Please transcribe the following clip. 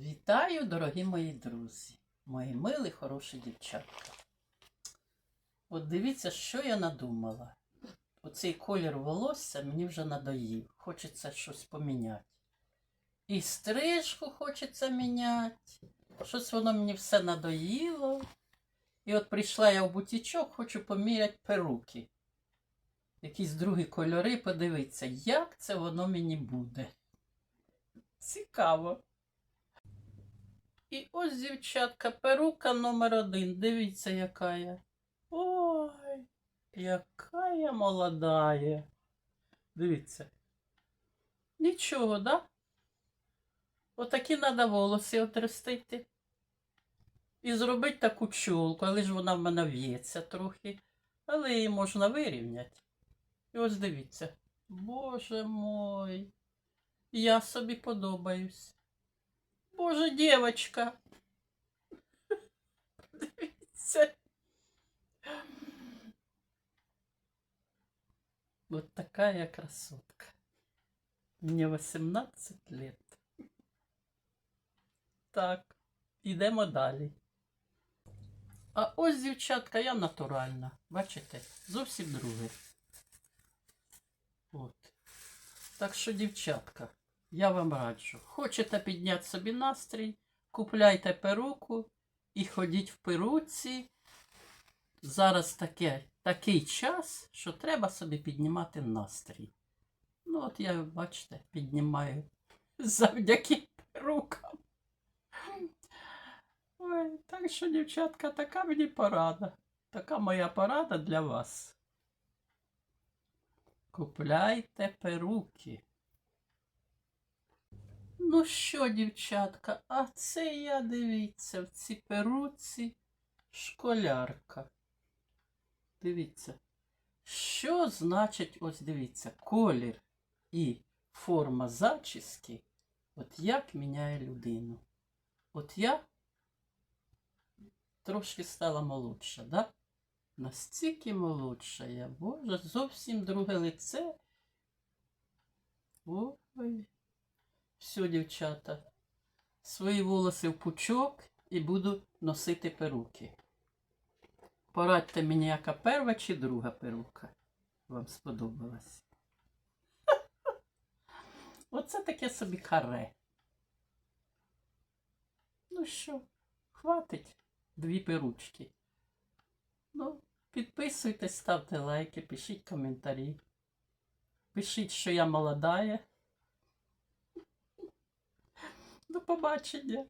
Вітаю, дорогі мої друзі, мої милі, хороші дівчатка. От дивіться, що я надумала. Оцей колір волосся мені вже надоїв. Хочеться щось поміняти. І стрижку хочеться міняти. Щось воно мені все надоїло. І от прийшла я в бутічок, хочу поміряти перуки. Якісь другі кольори, подивитися, як це воно мені буде. Цікаво. І ось, дівчатка, перука номер один. Дивіться, яка я. Ой, яка я молодая. Дивіться. Нічого, да? Отакі треба волоси отростити. І зробити таку чолку, але ж вона в мене в'ється трохи. Але її можна вирівняти. І ось дивіться. Боже мой, я собі подобаюсь. Боже, дівчинка. Дивіться. Вот такая красотка. Мне 18 лет. Так, ідемо далі. А ось, дівчатка, я натуральна. Бачите? Зовсім друге. От. Так що, дівчатка, я вам раджу. Хочете підняти собі настрій, купляйте перуку і ходіть в перуці. Зараз таке, такий час, що треба собі піднімати настрій. Ну, от я, бачите, піднімаю завдяки перукам. Ой, так що, дівчатка, така мені порада. Така моя порада для вас. Купляйте перуки. Ну що, дівчатка, а це я дивіться в цій перуці школярка. Дивіться. Що значить, ось дивіться, колір і форма зачіски, от як міняє людину. От я трошки стала молодша, да? Настільки молодша я, боже, зовсім друге лице. Ой. Все, дівчата. Свої волоси в пучок і буду носити перуки. Порадьте мені, яка перша чи друга перука вам сподобалась. Оце таке собі каре. Ну що, хватить дві перучки. Ну, підписуйтесь, ставте лайки, пишіть коментарі. Пишіть, що я молодая. До побачення.